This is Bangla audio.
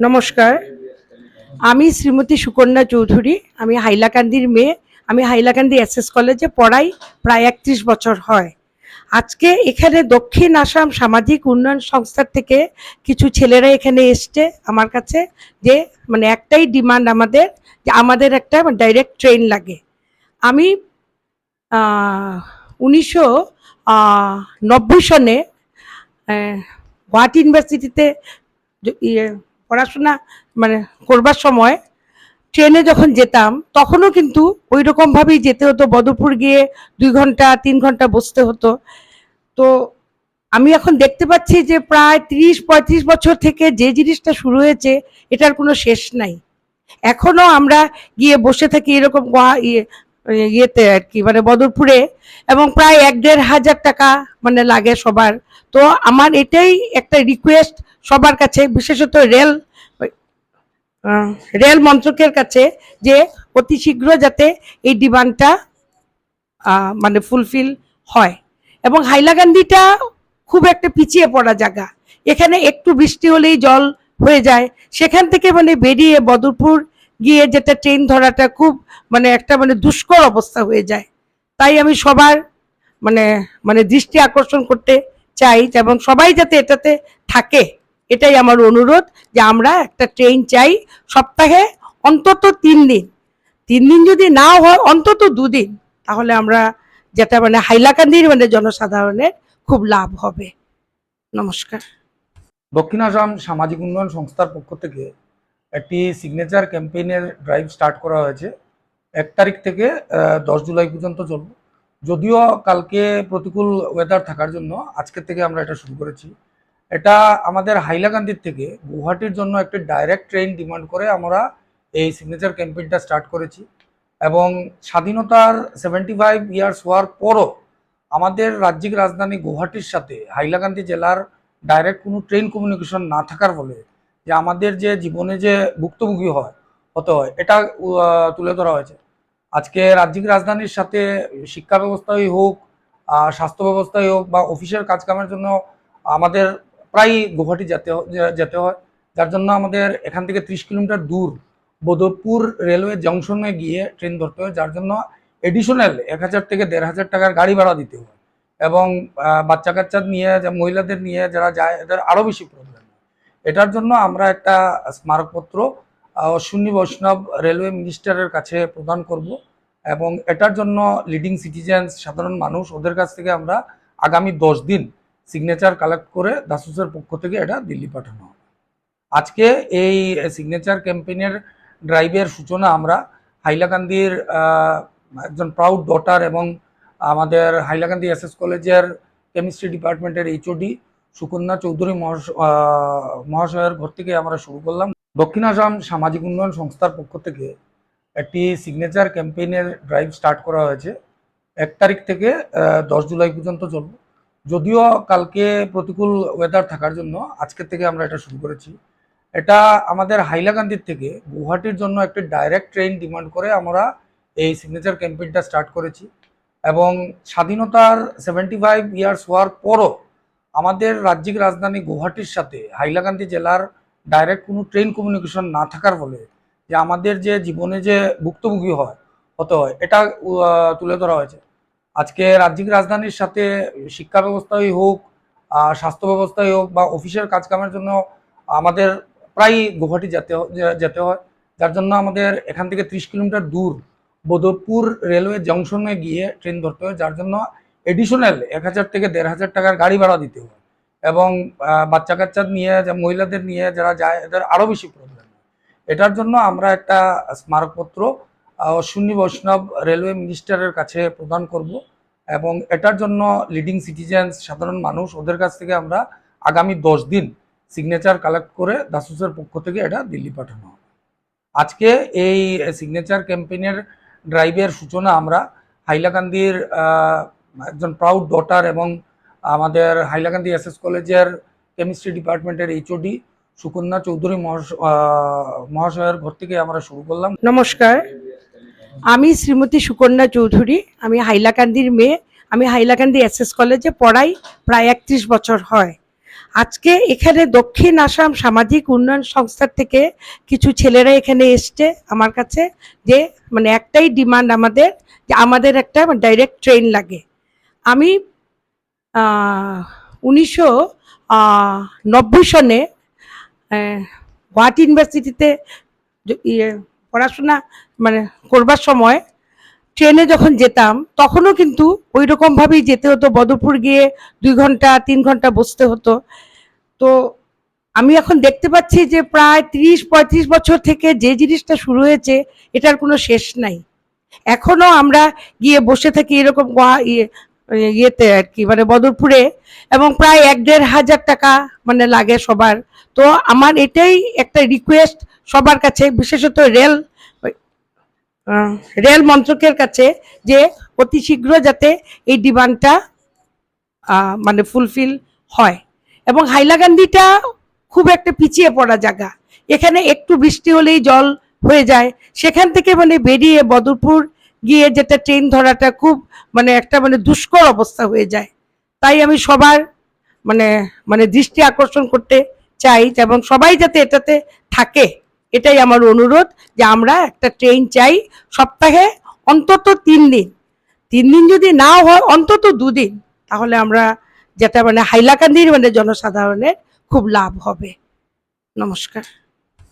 নমস্কার। আমি শ্রীমতী সুকন্যা চৌধুরী আমি হাইলাকান্দির মেয়ে আমি হাইলাকান্দি এসএস কলেজে পড়াই প্রায় একত্রিশ বছর হয়। আজকে এখানে দক্ষিণ আসাম সামাজিক উন্নয়ন সংস্থার থেকে কিছু ছেলেরা এখানে এসছে আমার কাছে যে মানে একটাই ডিমান্ড আমাদের যে আমাদের একটা ডাইরেক্ট ট্রেন লাগে। আমি উনিশশো নব্বই সনে আহ, গুয়াহাটি ইউনিভার্সিটিতে ইয়ে পড়াশোনা মানে করবার সময় ট্রেনে যখন যেতাম, তখনও কিন্তু ওই রকমভাবেই যেতে হতো। বদরপুর গিয়ে দুই ঘণ্টা, তিন ঘণ্টা বসতে হতো। তো আমি এখন দেখতে পাচ্ছি যে প্রায় তিরিশ, পঁয়ত্রিশ বছর থেকে যে জিনিসটা শুরু হয়েছে, এটার কোনো শেষ নাই। এখনও আমরা গিয়ে বসে থাকি এরকম ইয়ে ইয়েতে আর কি মানে বদরপুরে। এবং প্রায় এক দেড় হাজার টাকা মানে লাগে সবার। তো আমার এটাই একটা রিকোয়েস্ট সবার কাছে, বিশেষত রেল রেল মন্ত্রকের কাছে যে অতি শীঘ্র যাতে এই ডিমান্ডটা মানে ফুলফিল হয়। এবং হাইলাকান্দিটা খুব একটা পিছিয়ে পড়া জায়গা। এখানে একটু বৃষ্টি হলেই জল হয়ে যায়। সেখান থেকে মানে বেরিয়ে বদরপুর গিয়ে যেটা ট্রেন ধরাটা খুব মানে একটা মানে দুষ্কর অবস্থা হয়ে যায়। তাই আমি সবার মানে মানে দৃষ্টি আকর্ষণ করতে চাই এবং সবাই যাতে এটাতে থাকে। এটাই আমার অনুরোধ যে আমরা একটা ট্রেন চাই সপ্তাহে অন্তত তিন দিন। তিন দিন যদি নাও হয়, অন্তত দুদিন, তাহলে আমরা যেটা মানে হাইলাকান্দির মানে জনসাধারণের খুব লাভ হবে। নমস্কার। দক্ষিণ আসাম সামাজিক উন্নয়ন সংস্থার পক্ষ থেকে একটি সিগনেচার ক্যাম্পেইনের ড্রাইভ স্টার্ট করা হয়েছে। এক তারিখ থেকে দশ জুলাই পর্যন্ত চলবে। যদিও কালকে প্রতিকূল ওয়েদার থাকার জন্য আজকের থেকে আমরা এটা শুরু করেছি। এটা আমাদের হাইলাকান্দির থেকে গুয়াহাটির জন্য একটি ডাইরেক্ট ট্রেন ডিমান্ড করে আমরা এই সিগনেচার ক্যাম্পেইনটা স্টার্ট করেছি। এবং স্বাধীনতার সেভেন্টি ফাইভ ইয়ার্স হওয়ার পরও আমাদের রাজ্যিক রাজধানী গুয়াহাটির সাথে হাইলাকান্দি জেলার ডাইরেক্ট কোনো ট্রেন কমিউনিকেশন না থাকার ফলে যে আমাদের যে জীবনে যে ভুক্তভোগী হয়, হতে হয়, এটা তুলে ধরা হয়েছে। আজকে রাজ্যিক রাজধানীর সাথে শিক্ষা ব্যবস্থাই হোক স্বাস্থ্য ব্যবস্থাই হোক বা অফিসের কাজকামের জন্য আমাদের প্রায় গুয়াহাটি যেতে যেতে হয়। যার জন্য আমাদের এখান থেকে ত্রিশ কিলোমিটার দূর বদরপুর রেলওয়ে জংশনে গিয়ে ট্রেন ধরতে হয়, যার জন্য এডিশনাল এক হাজার থেকে দেড় হাজার টাকার গাড়ি ভাড়া দিতে হয়। এবং বাচ্চা কাচ্চা নিয়ে, যা মহিলাদের নিয়ে যারা যায়, এদের আরও বেশি প্রবলেম এটার জন্য আমরা একটা স্মারকপত্র অশ্বিনী বৈষ্ণব রেলওয়ে মিনিস্টারের কাছে প্রদান করব। এবং এটার জন্য লিডিং সিটিজেন্স সাধারণ মানুষ, ওদের কাছ থেকে আমরা আগামী দশ দিন সিগনেচার কালেক্ট করে দাসুসের পক্ষ থেকে এটা দিল্লি পাঠানো আজকে এই সিগনেচার ক্যাম্পেইনের ড্রাইভের সূচনা আমরা হাইলাকান্দির একজন প্রাউড ডটার এবং আমাদের হাইলাকান্দি এস এস কলেজের কেমিস্ট্রি ডিপার্টমেন্টের এইচওডি সুকন্যা চৌধুরী মহাশ- মহাশয়ের ঘর থেকে আমরা শুরু করলাম। দক্ষিণ আসাম সামাজিক উন্নয়ন সংস্থার পক্ষ থেকে একটি সিগনেচার ক্যাম্পেইনের ড্রাইভ স্টার্ট করা হয়েছে। এক তারিখ থেকে দশ জুলাই পর্যন্ত চলবে। যদিও কালকে প্রতিকূল ওয়েদার থাকার জন্য আজকের থেকে আমরা এটা শুরু করেছি। এটা আমাদের হাইলাকান্দির থেকে গুয়াহাটির জন্য একটি ডাইরেক্ট ট্রেন ডিমান্ড করে আমরা এই সিগনেচার ক্যাম্পেইনটা স্টার্ট করেছি এবং স্বাধীনতার সেভেন্টি ফাইভ ইয়ার্স হওয়ার পরও আমাদের রাজ্যিক রাজধানী গুয়াহাটির সাথে হাইলাকান্দি জেলার ডাইরেক্ট কোনো ট্রেন কমিউনিকেশন না থাকার ফলে যে আমাদের যে জীবনে যে ভুক্তভোগী হয়, হতে হয়, এটা তুলে ধরা হয়েছে। আজকে রাজ্যিক রাজধানীর সাথে শিক্ষা ব্যবস্থাই হোক স্বাস্থ্য ব্যবস্থাই হোক বা অফিসের কাজকামের জন্য আমাদের প্রায় গুয়াহাটি যেতে যেতে হয়। যার জন্য আমাদের এখান থেকে ত্রিশ কিলোমিটার দূর বদরপুর রেলওয়ে জংশনে গিয়ে ট্রেন ধরতে হয়, যার জন্য এডিশনাল এক হাজার থেকে দেড় হাজার টাকার গাড়ি ভাড়া দিতে হয়। এবং বাচ্চা কাচ্চা নিয়ে, যা, মহিলাদের নিয়ে যারা যায়, এদের আরও বেশি প্রবলেম এটার জন্য আমরা একটা স্মারকপত্র অশ্বিনী বৈষ্ণব রেলওয়ে মিনিস্টারের কাছে প্রদান করব এবং এটার জন্য লিডিং সিটিজেন্স সাধারণ মানুষ, ওদের কাছ থেকে আমরা আগামী দশ দিন সিগনেচার কালেক্ট করে দাসুসের পক্ষ থেকে এটা দিল্লি পাঠানো আজকে এই সিগনেচার ক্যাম্পেইনের ড্রাইভের সূচনা আমরা হাইলাকান্দির একজন প্রাউড ডটার এবং আমাদের হাইলাকান্দি এস এস কলেজের কেমিস্ট্রি ডিপার্টমেন্টের এইচওডি সুকন্যা চৌধুরী মহাশ- মহাশয়ের ঘর থেকে আমরা শুরু করলাম। নমস্কার। আমি শ্রীমতী সুকন্যা চৌধুরী, আমি হাইলাকান্দির মেয়ে, আমি হাইলাকান্দি এস এস কলেজে পড়াই, প্রায় একত্রিশ বছর হয়। আজকে এখানে দক্ষিণ আসাম সামাজিক উন্নয়ন সংস্থার থেকে কিছু ছেলেরা এখানে এসছে আমার কাছে, যে মানে একটাই ডিমান্ড আমাদের, যে আমাদের একটা ডাইরেক্ট ট্রেন লাগে। আমি উনিশশো নব্বই সনে গুয়াহাটি ইউনিভার্সিটিতে ইয়ে পড়াশোনা মানে করবার সময় ট্রেনে যখন যেতাম, তখনও কিন্তু ওই রকমভাবেই যেতে হতো। বদরপুর গিয়ে দুই ঘণ্টা, তিন ঘণ্টা বসতে হতো। তো আমি এখন দেখতে পাচ্ছি যে প্রায় তিরিশ, পঁয়ত্রিশ বছর থেকে যে জিনিসটা শুরু হয়েছে, এটার কোনো শেষ নাই। এখনও আমরা গিয়ে বসে থাকি এরকম ইয়ে ইয়েতে আর কি মানে বদরপুরে, এবং প্রায় এক দেড় হাজার টাকা মানে লাগে সবার। তো আমার এটাই একটা রিকোয়েস্ট সবার কাছে, বিশেষত রেল রেল মন্ত্রকের কাছে যে অতি শীঘ্র যাতে এই ডিমান্ডটা মানে ফুলফিল হয়। এবং হাইলাকান্দিটা খুব একটা পিছিয়ে পড়া জায়গা। এখানে একটু বৃষ্টি হলেই জল হয়ে যায়। সেখান থেকে মানে বেরিয়ে বদরপুর গিয়ে যেটা ট্রেন ধরাটা খুব মানে একটা মানে দুষ্কর অবস্থা হয়ে যায়। তাই আমি সবার মানে মানে দৃষ্টি আকর্ষণ করতে চাই এবং সবাই যাতে এটাতে থাকে। এটাই আমার অনুরোধ যে আমরা একটা ট্রেন চাই সপ্তাহে অন্তত তিন দিন। তিন দিন যদি নাও হয়, অন্তত দুদিন, তাহলে আমরা যেটা মানে হাইলাকান্দির মানে জনসাধারণের খুব লাভ হবে। নমস্কার।